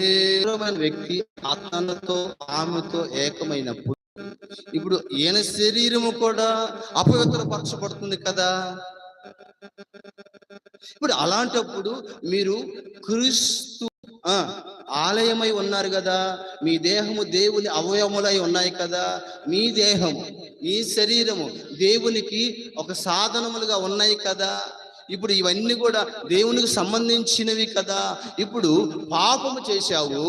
వ్యక్తి ఆత్మతో ఆమెతో ఏకమైనప్పుడు ఇప్పుడు ఈయన శరీరము కూడా అపవిత్ర పరచబడుతుంది కదా. ఇప్పుడు అలాంటప్పుడు మీరు క్రీస్తు ఆలయమై ఉన్నారు కదా. మీ దేహము దేవుని అవయములై ఉన్నాయి కదా. మీ దేహము మీ శరీరము దేవునికి ఒక సాధనములుగా ఉన్నాయి కదా. ఇప్పుడు ఇవన్నీ కూడా దేవునికి సంబంధించినవి కదా. ఇప్పుడు పాపము చేశావు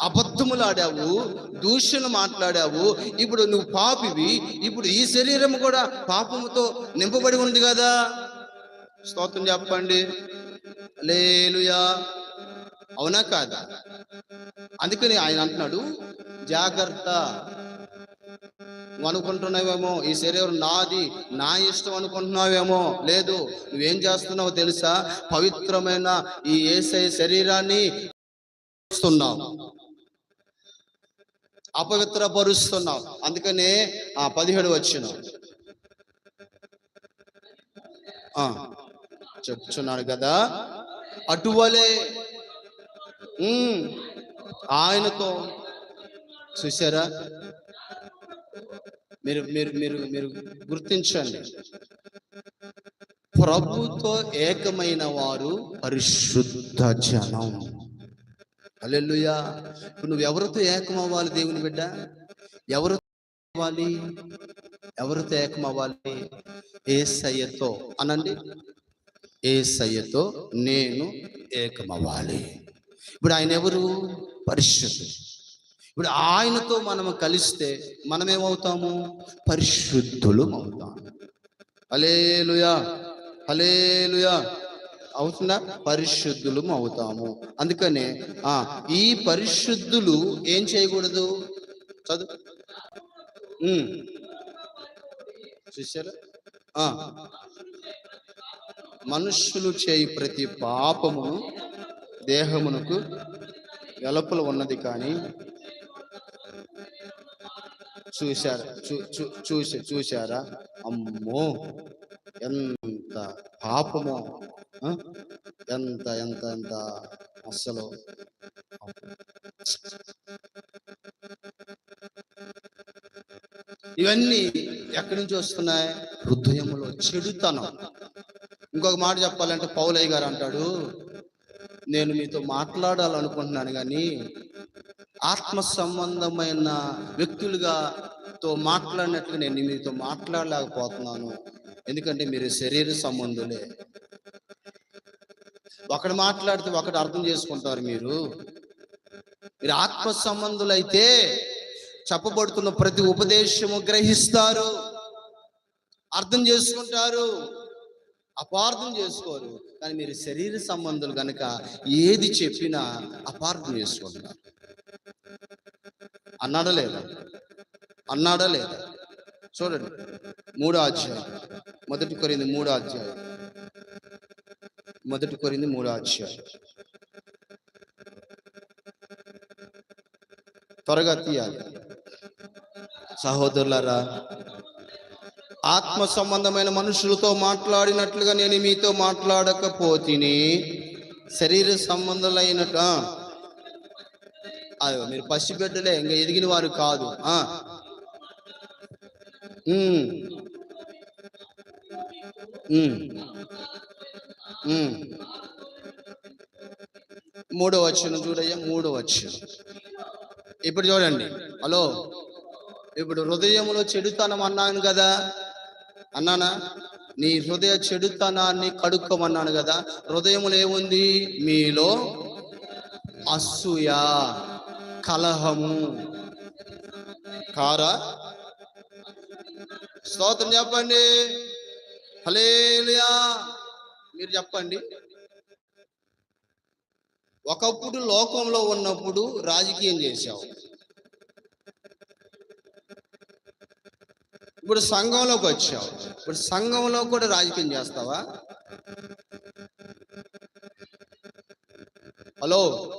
అబద్ధములాడావు దూషణ మాట్లాడావు ఇప్పుడు నువ్వు పాపివి ఇప్పుడు ఈ శరీరం కూడా పాపముతో నింపబడి ఉంది కదా. స్తోత్రం చెప్పండి. లేలుయా అవునా కాదా? అందుకని ఆయన అంటున్నాడు జాగ్రత్త. నువ్వు అనుకుంటున్నావేమో? ఈ శరీరం నాది నా ఇష్టం అనుకుంటున్నావేమో? లేదు నువ్వేం చేస్తున్నావో తెలుసా? పవిత్రమైన ఈ ఏసై శరీరాన్ని ఇస్తున్నావు అపవిత్రపరుస్తున్నావు. అందుకనే ఆ పదిహేడు వచ్చిన. చెప్తున్నాను కదా. అటువలే ఆయనతో చూసారా మీరు మీరు మీరు మీరు గుర్తించండి. ప్రభుతో ఏకమైన వారు పరిశుద్ధ జనం. అల్లెల్లుయా ఇప్పుడు నువ్వు ఎవరితో ఏకం అవ్వాలి దేవుని బిడ్డ? ఎవరు అవ్వాలి ఎవరితో ఏకం అవ్వాలి ఏ సయ్యతో అనండి. ఏ సయ్యతో నేను ఏకమవ్వాలి. ఇప్పుడు ఆయన ఎవరు? పరిశుద్ధుడు. ఇప్పుడు ఆయనతో మనము కలిస్తే మనం ఏమవుతాము పరిశుద్ధులు అవుతాం. అలేలుయా అలేలుయా అవుతుందా? పరిశుద్ధులు అవుతాము. అందుకనే ఆ ఈ పరిశుద్ధులు ఏం చేయకూడదు? చదువు. చూసారా మనుష్యులు చేయి ప్రతి పాపమును దేహమునకు వెలపులు ఉన్నది కానీ చూశారు? చూ చూసి చూశారా? అమ్మో! ఎంత పాపమో! ఎంత ఎంత ఎంత అస్సలు ఇవన్నీ ఎక్కడి నుంచి వస్తున్నాయి? హృదయంలో చెడుతనం. ఇంకొక మాట చెప్పాలంటే పౌలయ్య గారు అంటాడు నేను మీతో మాట్లాడాలనుకుంటున్నాను కానీ ఆత్మ సంబంధమైన వ్యక్తులుగా తో మాట్లాడినట్లు నేను మీతో మాట్లాడలేకపోతున్నాను. ఎందుకంటే మీరు శరీర సంబంధులే. ఒకడు మాట్లాడితే ఒకటి అర్థం చేసుకుంటారు మీరు. మీరు ఆత్మ సంబంధులైతే చెప్పబడుతున్న ప్రతి ఉపదేశము గ్రహిస్తారు. అర్థం చేసుకుంటారు. అపార్థం చేసుకోరు. కానీ మీరు శరీర సంబంధులు కనుక ఏది చెప్పినా అపార్థం చేసుకుంటున్నారు అన్నాడా లేదా? అన్నాడా లేదా? చూడండి. మూడో అధ్యాయం. మొదటి కొరింది మూడో అధ్యాయం. మొదటి కొరింది మూడో అధ్యాయం. త్వరగా తీయాలి. సహోదరులారా ఆత్మ సంబంధమైన మనుషులతో మాట్లాడినట్లుగా నేను మీతో మాట్లాడకపోతిని శరీర సంబంధులైనట అదిగో మీరు పసిబిడ్డలే ఇంకా ఎదిగిన వారు కాదు. ఆ. మూడో వచ్చిన చూడయ్యా మూడో వచ్చిన ఇప్పుడు చూడండి. హలో. ఇప్పుడు హృదయంలో చెడుతనం అన్నాను కదా. అన్నానా? నీ హృదయ చెడుతనాన్ని కడుక్కోమన్నాను కదా. హృదయములో ఏముంది? మీలో అసూయ. కలహము. కారా? స్తోత్రం చెప్పండి. హలేలియా మీరు చెప్పండి. ఒకప్పుడు లోకంలో ఉన్నప్పుడు రాజకీయం చేశావు. ఇప్పుడు సంఘంలోకి వచ్చావు. ఇప్పుడు సంఘంలో కూడా రాజకీయం చేస్తావా? హలో?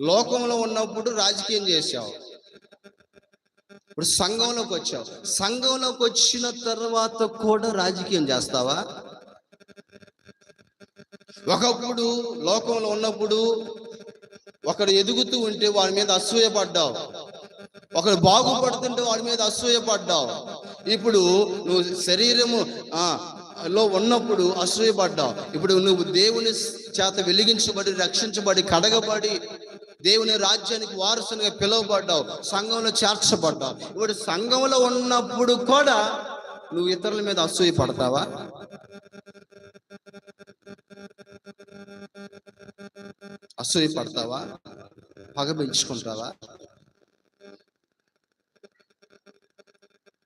లోకంలో ఉన్నప్పుడు రాజకీయం చేశావు. ఇప్పుడు సంఘంలోకి వచ్చావు. సంఘంలోకి వచ్చిన తర్వాత కూడా రాజకీయం చేస్తావా? ఒకప్పుడు లోకంలో ఉన్నప్పుడు ఒకడు ఎదుగుతూ ఉంటే వాడి మీద అసూయపడ్డావు ఒకడు బాగుపడుతుంటే వాడి మీద అసూయపడ్డావు ఇప్పుడు నువ్వు శరీరము ఆ, లో ఉన్నప్పుడు అసూయపడ్డావు ఇప్పుడు నువ్వు దేవుని చేత వెలిగించబడి రక్షించబడి కడగబడి దేవుని రాజ్యానికి వారసునిగా పిలువబడ్డావు. సంఘంలో చేర్చబడ్డావు. ఇప్పుడు సంఘంలో ఉన్నప్పుడు కూడా నువ్వు ఇతరుల మీద అసూయ పడతావా? అసూయ పడతావా? పగ పెంచుకుంటావా?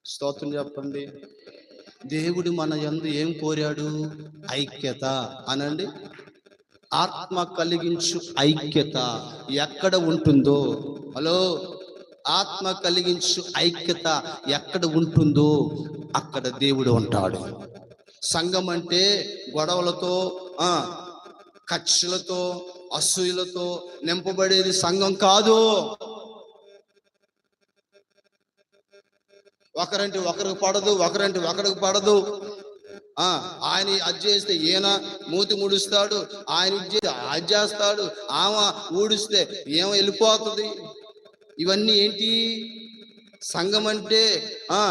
స్తోత్రం చెప్పండి. దేవుడు మన ఎందు ఏం కోరాడు? ఐక్యత. అనండి. ఆత్మ కలిగించు ఐక్యత ఎక్కడ ఉంటుందో? హలో? ఆత్మ కలిగించు ఐక్యత ఎక్కడ ఉంటుందో? అక్కడ దేవుడు ఉంటాడు. సంఘం అంటే గొడవలతో కక్షలతో అసూయలతో నింపబడేది సంఘం కాదు. ఒకరంటే ఒకరికి పడదు ఒకరంటే ఒకరికి పడదు. ఆయన అది చేస్తే ఈయన మూతి ముడుస్తాడు ఆయన ఇది ఆజేస్తాడు ఆమె ఊడిస్తే ఏమో వెళ్ళిపోతుంది. ఇవన్నీ ఏంటి? సంఘం అంటే ఆ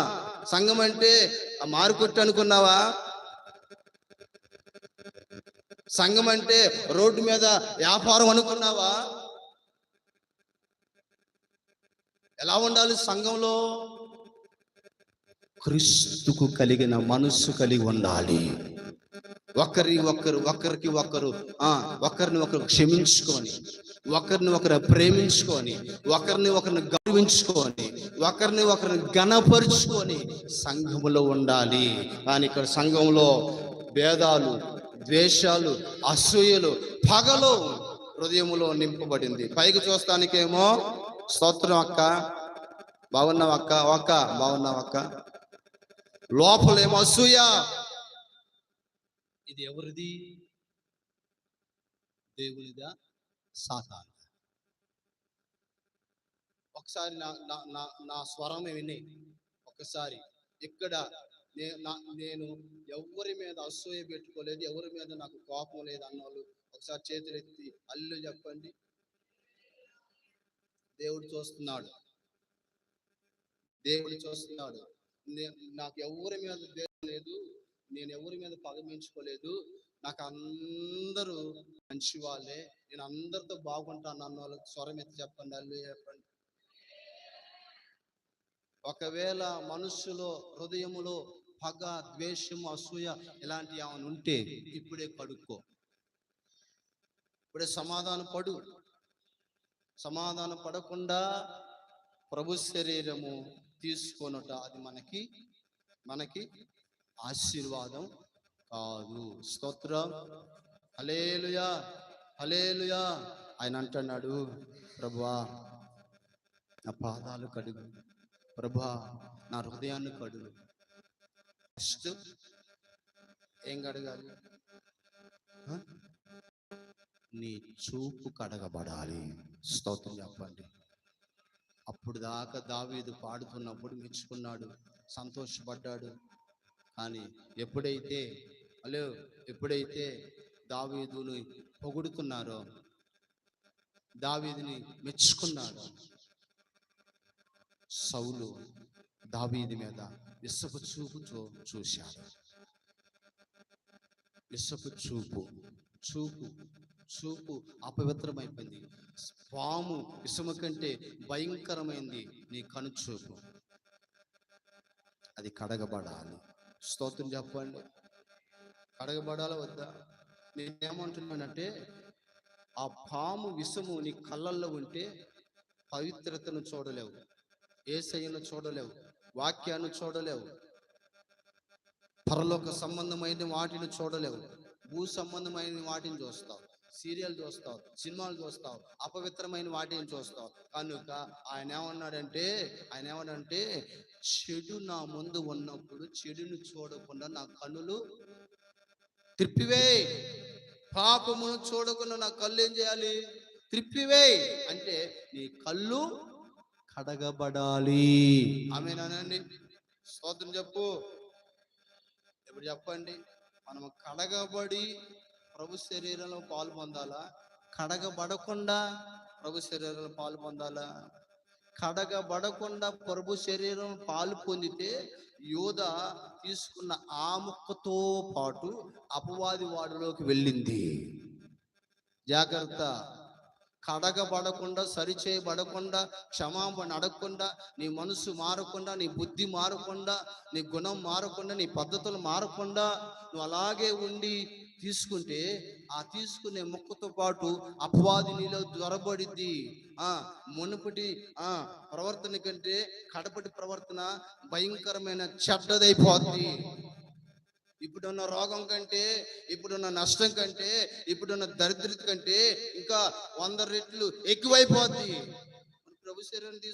సంఘం అంటే ఆ మారుకొట్టు అనుకున్నావా? సంఘం అంటే రోడ్డు మీద వ్యాపారం అనుకున్నావా? ఎలా ఉండాలి సంఘంలో? క్రీస్తుకు కలిగిన మనస్సు కలిగి ఉండాలి. ఒకరి ఒకరు ఒకరికి ఒకరు ఆ ఒకరిని ఒకరు క్షమించుకొని ఒకరిని ఒకరు ప్రేమించుకొని ఒకరిని ఒకరిని గౌరవించుకొని ఒకరిని ఒకరిని గణపరుచుకొని సంఘములో ఉండాలి. కానీ ఇక్కడ సంఘంలో భేదాలు ద్వేషాలు అసూయలు పగలు హృదయములో నింపబడింది. పైకి చూస్తానికేమో స్తోత్రం అక్క బాగున్నావక్క అక్క? బాగున్నావక్క లోపలేమో అసూయ. ఇది ఎవరిది? దేవునిదా? సాతాన్ ఒకసారి నా నా నా నా స్వరం విని ఒకసారి ఇక్కడ నేను ఎవరి మీద అసూయ పెట్టుకోలేదు ఎవరి మీద నాకు కోపం లేదు అన్నోళ్ళు ఒకసారి చేతులెత్తి అల్లు చెప్పండి. దేవుడు చూస్తున్నాడు. దేవుడు చూస్తున్నాడు. నాకు ఎవరి మీద లేదు నేను ఎవరి మీద పగమించుకోలేదు నాకు అందరూ మంచి వాళ్ళే నేను అందరితో బాగుంటాను అన్న వాళ్ళకి స్వరం ఎత్తి చెప్పండి. అల్లు చెప్పండి. ఒకవేళ మనస్సులో హృదయములో పగ ద్వేషం అసూయ ఇలాంటి ఏమైనా ఉంటే ఇప్పుడే కడుక్కో ఇప్పుడే సమాధాన పడు. సమాధాన పడకుండా ప్రభు శరీరము తీసుకొనుట అది మనకి మనకి ఆశీర్వాదం కాదు. స్తోత్రం. హలేలుయా హలేలుయా ఆయన అంటున్నాడు ప్రభువా నా పాదాలు కడుగు. ప్రభా నా హృదయాన్ని కడుగు. ఫస్ట్ ఏం కడగాలి? నీ చూపు కడగబడాలి. స్తోత్రం చెప్పండి. అప్పుడు దాకా దావీదు పాడుతున్నప్పుడు మెచ్చుకున్నాడు సంతోషపడ్డాడు. కానీ ఎప్పుడైతే హలో ఎప్పుడైతే దావీదుని పొగుడుతున్నారో దావీదిని మెచ్చుకున్నారో సౌలు దావీది మీద విసపు చూపు చూ- చూశాడు. విసపు చూపు చూపు చూపు అపవిత్రమైపోయింది. పాము విషము కంటే భయంకరమైంది నీ కనుచూపు. అది కడగబడాలి. స్తోత్రం చెప్పండి. కడగబడాలా వద్దా? నేనేమంటున్నానంటే ఆ పాము విషము నీ కళ్ళల్లో ఉంటే పవిత్రతను చూడలేవు. ఏసయ్యను చూడలేవు. వాక్యాన్ని చూడలేవు. పరలోక సంబంధమైన వాటిని చూడలేవు. భూ సంబంధమైన వాటిని చూస్తావు. సీరియల్ చూస్తావు సినిమాలు చూస్తావు అపవిత్రమైన వాటిని చూస్తావు. కనుక ఆయన ఏమన్నాడంటే ఆయన ఏమన్నాడంటే చెడు నా ముందు ఉన్నప్పుడు చెడును చూడకుండా నా కన్నులు త్రిప్పివే పాపమును చూడకుండా నా కళ్ళు ఏం చేయాలి? త్రిప్పివే అంటే నీ కళ్ళు కడగబడాలి. ఆమెనానండి. స్తోత్రం చెప్పు. ఇప్పుడు చెప్పండి? మనం కడగబడి ప్రభు శరీరంలో పాలు పొందాలా? కడగబడకుండా ప్రభు శరీరంలో పాలు పొందాలా? కడగబడకుండా ప్రభు శరీరం పాలు పొందితే యోధ తీసుకున్న ఆముఖతో పాటు అపవాది వాడిలోకి వెళ్ళింది. జాగ్రత్త. కడగబడకుండా సరిచేయబడకుండా క్షమాపణ అడగకుండా నీ మనసు మారకుండా నీ బుద్ధి మారకుండా నీ గుణం మారకుండా నీ పద్ధతులు మారకుండా నువ్వు అలాగే ఉండి తీసుకుంటే ఆ తీసుకునే మొక్కతో పాటు అపవాది నీలో దొరబడిద్ది. ఆ మునుపటి ఆ ప్రవర్తన కంటే కడపటి ప్రవర్తన భయంకరమైన చెడ్డదైపోద్ది. ఇప్పుడున్న రోగం కంటే ఇప్పుడున్న నష్టం కంటే ఇప్పుడున్న దరిద్రత కంటే ఇంకా వంద రెట్లు ఎక్కువైపోద్ది. ప్రభు శరీరం తీసుకు